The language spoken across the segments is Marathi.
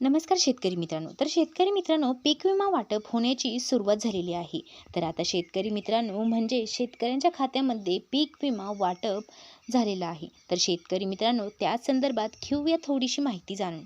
नमस्कार शेतकरी मित्रांनो. तर शेतकरी मित्रांनो पीक विमा वाटप होण्याची सुरुवात झालेली आहे. तर आता शेतकरी मित्रांनो म्हणजे शेतकऱ्यांच्या खात्यामध्ये पीक विमा वाटप झालेलं आहे. तर शेतकरी मित्रांनो त्या संदर्भात घेऊया थोडीशी माहिती जाणून.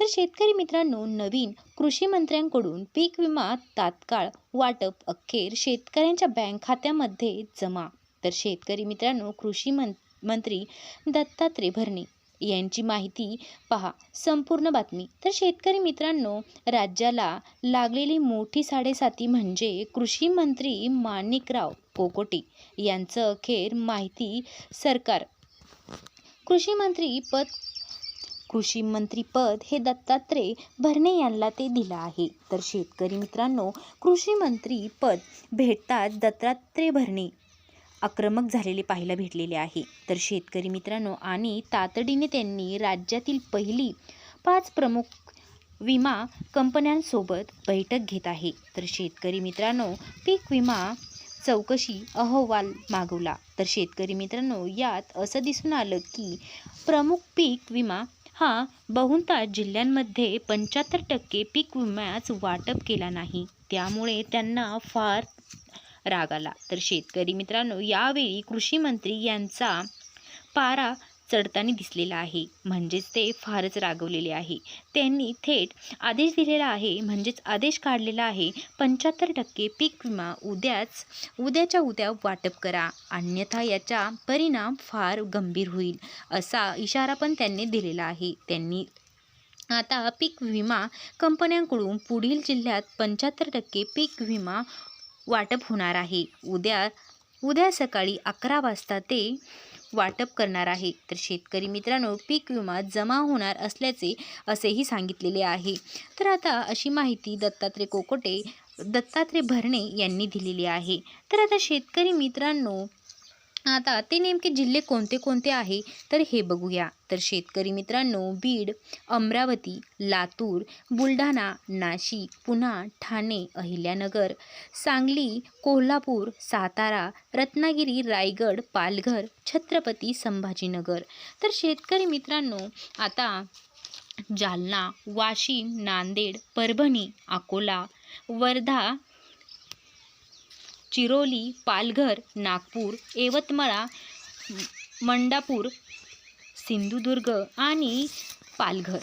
तर शेतकरी मित्रांनो नवीन कृषी मंत्र्यांकडून पीक विमा तात्काळ वाटप अखेर शेतकऱ्यांच्या बँक खात्यामध्ये जमा. तर शेतकरी मित्रांनो कृषी मं मंत्री दत्तात्रय भरणे. यांची माहिती पहा. संपूर्ण बातमी. तर शेतकरी मित्रांनो राज्याला लागलेली मोठी साडेसाती म्हणजे कृषी मंत्री माणिकराव कोकोटे यांचं अखेर माहिती सरकार. कृषी मंत्री पद कृषी मंत्री पद हे दत्तात्रय भरणे यांना ते दिलं आहे. तर शेतकरी मित्रांनो कृषी मंत्री पद भेटतात दत्तात्रय भरणे. आक्रमक झालेले पाहायला भेटलेले आहे. तर शेतकरी मित्रांनो आणि तातडीने त्यांनी राज्यातील पहिली पाच प्रमुख विमा कंपन्यांसोबत बैठक घेत आहे. तर शेतकरी मित्रांनो पीक विमा चौकशी अहवाल मागवला. तर शेतकरी मित्रांनो यात असं दिसून आलं की प्रमुख पीक विमा हा बहुतांश जिल्ह्यांमध्ये पंच्याहत्तर टक्के पीक विम्याच वाटप केला नाही. त्यामुळे त्यांना फार राग आला. तर शेतकरी मित्रांनो यावेळी कृषी मंत्री यांचा पारा चढताना दिसलेला आहे. म्हणजेच ते फारच रागवलेले आहे. त्यांनी थेट आदेश दिलेला आहे. म्हणजेच आदेश काढलेला आहे. पंच्याहत्तर टक्के पीक विमा उद्याच उद्याच्या उद्या वाटप करा. अन्यथा याचा परिणाम फार गंभीर होईल असा इशारा पण त्यांनी दिलेला आहे. त्यांनी आता पीक विमा कंपन्यांकडून पुढील जिल्ह्यात पंच्याहत्तर टक्के पीक विमा वाटप होणार आहे. उद्या उद्या सकाळी अकरा वाजता ते वाटप करणार आहे. तर शेतकरी मित्रांनो पीक विमा जमा होणार असल्याचे असेही सांगितलेले आहे. तर आता अशी माहिती दत्तात्रय कोकोटे दत्तात्रय भरणे यांनी दिलेली आहे. तर आता शेतकरी मित्रांनो आता ते नेमके जिल्हे कोणते कोणते आहे? तर हे बघूया. तर शेतकरी मित्रांनो बीड अमरावती लातूर बुलढाणा नाशिक पुणा ठाणे अहिल्यानगर सांगली कोल्हापूर सातारा रत्नागिरी रायगड पालघर छत्रपती संभाजीनगर. तर शेतकरी मित्रांनो आता जालना वाशिम नांदेड परभणी अकोला वर्धा चिरोली पालघर नागपूर यवतमाळ मंडापूर सिंधुदुर्ग आणि पालघर.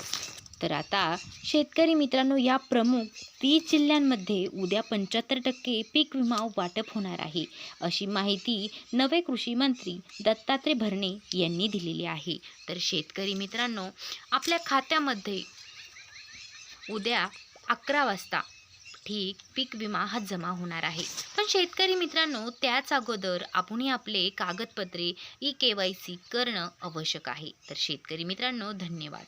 तर आता शेतकरी मित्रांनो या प्रमुख तीस जिल्ह्यांमध्ये उद्या पंच्याहत्तर टक्के पीक विमा वाटप होणार आहे अशी माहिती नवे कृषी मंत्री दत्तात्रय भरणे यांनी दिलेली आहे. तर शेतकरी मित्रांनो आपल्या खात्यामध्ये उद्या अकरा वाजता ठीक पीक विमा हा जमा होणार आहे. पण शेतकरी मित्रांनो त्याच अगोदर आपणही आपले कागदपत्रे ई के वाय सी करणं आवश्यक आहे. तर शेतकरी मित्रांनो धन्यवाद.